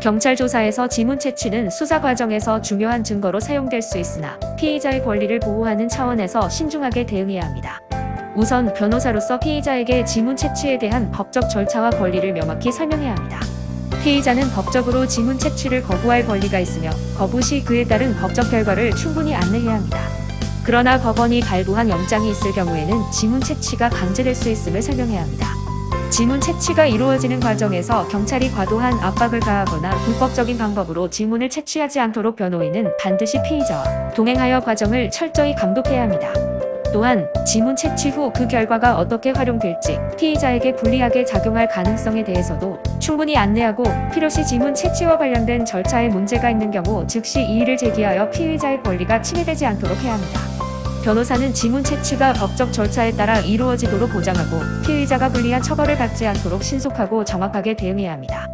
경찰 조사에서 지문 채취는 수사 과정에서 중요한 증거로 사용될 수 있으나 피의자의 권리를 보호하는 차원에서 신중하게 대응해야 합니다. 우선 변호사로서 피의자에게 지문 채취에 대한 법적 절차와 권리를 명확히 설명해야 합니다. 피의자는 법적으로 지문 채취를 거부할 권리가 있으며 거부 시 그에 따른 법적 결과를 충분히 안내해야 합니다. 그러나 법원이 발부한 영장이 있을 경우에는 지문 채취가 강제될 수 있음을 설명해야 합니다. 지문 채취가 이루어지는 과정에서 경찰이 과도한 압박을 가하거나 불법적인 방법으로 지문을 채취하지 않도록 변호인은 반드시 피의자와 동행하여 과정을 철저히 감독해야 합니다. 또한 지문 채취 후 그 결과가 어떻게 활용될지 피의자에게 불리하게 작용할 가능성에 대해서도 충분히 안내하고 필요시 지문 채취와 관련된 절차에 문제가 있는 경우 즉시 이의를 제기하여 피의자의 권리가 침해되지 않도록 해야 합니다. 변호사는 지문 채취가 법적 절차에 따라 이루어지도록 보장하고 피의자가 불리한 처벌을 받지 않도록 신속하고 정확하게 대응해야 합니다.